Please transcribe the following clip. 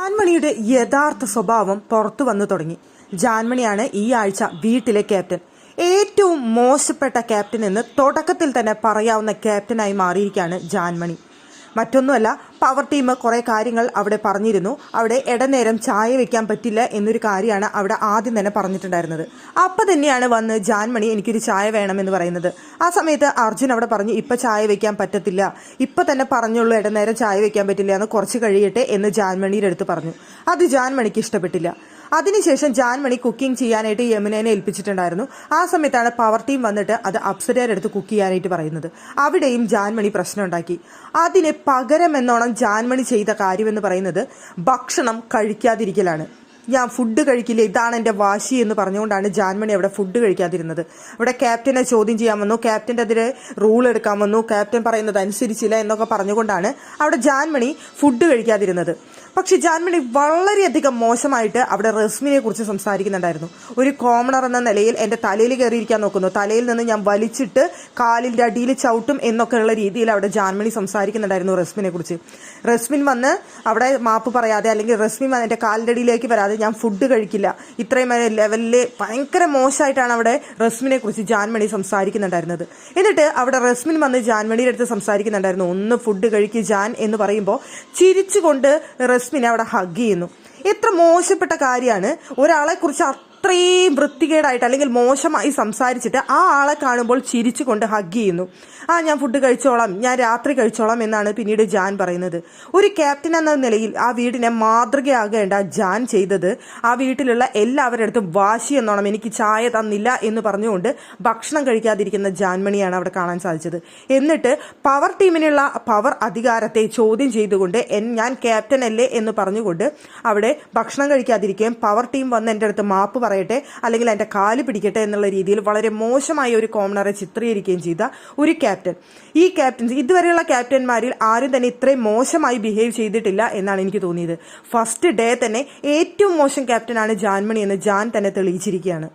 ജാൻമണിയുടെ യഥാർത്ഥ സ്വഭാവം പുറത്തു വന്നു തുടങ്ങി. ജാൻമണിയാണ് ഈ ആഴ്ച വീട്ടിലെ ക്യാപ്റ്റൻ. ഏറ്റവും മോശപ്പെട്ട ക്യാപ്റ്റൻ എന്ന് തുടക്കത്തിൽ തന്നെ പറയാവുന്ന ക്യാപ്റ്റനായി മാറിയിരിക്കുകയാണ് ജാൻമണി. മറ്റൊന്നുമല്ല പവർ ടീം കുറേ കാര്യങ്ങൾ അവിടെ പറഞ്ഞിരുന്നു. അവിടെ ഇടനേരം ചായ വെക്കാൻ പറ്റില്ല എന്നൊരു കാര്യമാണ് അവിടെ ആദ്യം തന്നെ പറഞ്ഞിട്ടുണ്ടായിരുന്നത്. അപ്പം തന്നെയാണ് വന്ന് ജാൻമണി എനിക്കൊരു ചായ വേണമെന്ന് പറയുന്നത്. ആ സമയത്ത് അർജുൻ അവിടെ പറഞ്ഞു ഇപ്പം ചായ വെക്കാൻ പറ്റത്തില്ല. ഇപ്പം തന്നെ പറഞ്ഞുള്ളൂ ഇടനേരം ചായ വെക്കാൻ പറ്റില്ല. എന്ന് കുറച്ച് കഴിയട്ടെ എന്ന് ജാൻമണിയുടെ അടുത്ത് പറഞ്ഞു. അത് ജാൻമണിക്ക് ഇഷ്ടപ്പെട്ടില്ല. അതിനുശേഷം ജാൻമണി കുക്കിംഗ് ചെയ്യാനായിട്ട് യമുനേനെ ഏൽപ്പിച്ചിട്ടുണ്ടായിരുന്നു. ആ സമയത്താണ് പവർ ടീം വന്നിട്ട് അത് അപ്സരയുടെ അടുത്ത് കുക്ക് ചെയ്യാനായിട്ട് പറയുന്നത്. അവിടെയും ജാൻമണി പ്രശ്നം ഉണ്ടാക്കി അതിന് പകരം എന്നോണം ജാൻമണി ചെയ്ത കാര്യമെന്ന് പറയുന്നത് ഭക്ഷണം കഴിക്കാതിരിക്കലാണ്. ഞാൻ ഫുഡ് കഴിക്കില്ല ഇതാണ് എന്റെ വാശി എന്ന് പറഞ്ഞുകൊണ്ടാണ് ജാൻമണി അവിടെ ഫുഡ് കഴിക്കാതിരുന്നത്. അവിടെ ക്യാപ്റ്റനെ ചോദ്യം ചെയ്യാൻ വന്നു. ക്യാപ്റ്റന്റെ അതിരെ റൂൾ എടുക്കാൻ വന്നു. ക്യാപ്റ്റൻ പറയുന്നത് അനുസരിച്ചില്ല എന്നൊക്കെ പറഞ്ഞുകൊണ്ടാണ് അവിടെ ജാൻമണി ഫുഡ് കഴിക്കാതിരുന്നത്. പക്ഷെ ജാൻമണി വളരെയധികം മോശമായിട്ട് അവിടെ റസ്മിനെ കുറിച്ച് സംസാരിക്കുന്നുണ്ടായിരുന്നു. ഒരു കോമണർ എന്ന നിലയിൽ എന്റെ തലയിൽ കയറിയിരിക്കാൻ നോക്കുന്നു. തലയിൽ നിന്ന് ഞാൻ വലിച്ചിട്ട് കാലിന്റെ അടിയിൽ ചവിട്ടും എന്നൊക്കെയുള്ള രീതിയിൽ അവിടെ ജാൻമണി സംസാരിക്കുന്നുണ്ടായിരുന്നു റസ്മിനെ കുറിച്ച്. റസ്മിൻ വന്ന് അവിടെ മാപ്പ് പറയാതെ അല്ലെങ്കിൽ റസ്മിൻ വന്ന് എന്റെ കാലിന്റെ അടിയിലേക്ക് വരാതെ ഞാൻ ഫുഡ് കഴിക്കില്ല. ഇത്രയും ലെവലിൽ ഭയങ്കര മോശമായിട്ടാണ് അവിടെ റസ്മിനെ കുറിച്ച് ജാൻമണി സംസാരിക്കുന്നുണ്ടായിരുന്നത്. എന്നിട്ട് അവിടെ റസ്മിൻ വന്ന് ജാൻമണിയുടെ അടുത്ത് സംസാരിക്കുന്നുണ്ടായിരുന്നു. ഒന്ന് ഫുഡ് കഴിക്കുക ജാൻ എന്ന് പറയുമ്പോൾ ചിരിച്ചുകൊണ്ട് റസ്മിനെ അവിടെ ഹഗ് ചെയ്യുന്നു. എത്ര മോശപ്പെട്ട കാര്യമാണ് ഒരാളെ കുറിച്ച് അത്രയും വൃത്തികേടായിട്ട് അല്ലെങ്കിൽ മോശമായി സംസാരിച്ചിട്ട് ആ ആളെ കാണുമ്പോൾ ചിരിച്ചുകൊണ്ട് ഹഗ് ചെയ്യുന്നു. ആ ഞാൻ ഫുഡ് കഴിച്ചോളാം ഞാൻ രാത്രി കഴിച്ചോളാം എന്നാണ് പിന്നീട് ജാൻ പറയുന്നത്. ഒരു ക്യാപ്റ്റൻ എന്ന നിലയിൽ ആ വീടിനെ മാതൃകയാകേണ്ട ജാൻ ചെയ്തത് ആ വീട്ടിലുള്ള എല്ലാവരുടെ അടുത്തും വാശി എന്നോണം എനിക്ക് ചായ തന്നില്ല എന്ന് പറഞ്ഞുകൊണ്ട് ഭക്ഷണം കഴിക്കാതിരിക്കുന്ന ജാൻമണിയാണ് അവിടെ കാണാൻ സാധിച്ചത്. എന്നിട്ട് പവർ ടീമിനുള്ള പവർ അധികാരത്തെ ചോദ്യം ചെയ്തുകൊണ്ട് ഞാൻ ക്യാപ്റ്റൻ അല്ലേ എന്ന് പറഞ്ഞുകൊണ്ട് അവിടെ ഭക്ഷണം കഴിക്കാതിരിക്കുകയും പവർ ടീം വന്ന് എന്റെ അടുത്ത് മാപ്പ് പറയട്ടെ അല്ലെങ്കിൽ എന്റെ കാൽ പിടിക്കട്ടെ എന്നുള്ള രീതിയിൽ വളരെ മോശമായ ഒരു കോമണറെ ചിത്രീകരിക്കുകയും ചെയ്ത ഒരു ക്യാപ്റ്റൻ. ഈ ക്യാപ്റ്റൻസ് ഇതുവരെയുള്ള ക്യാപ്റ്റന്മാരിൽ ആരും തന്നെ ഇത്രയും മോശമായി ബിഹേവ് ചെയ്തിട്ടില്ല എന്നാണ് എനിക്ക് തോന്നിയത്. ഫസ്റ്റ് ഡേ തന്നെ ഏറ്റവും മോശം ക്യാപ്റ്റനാണ് ജാൻമണി എന്ന് ജാൻ തന്നെ തെളിയിച്ചിരിക്കുകയാണ്.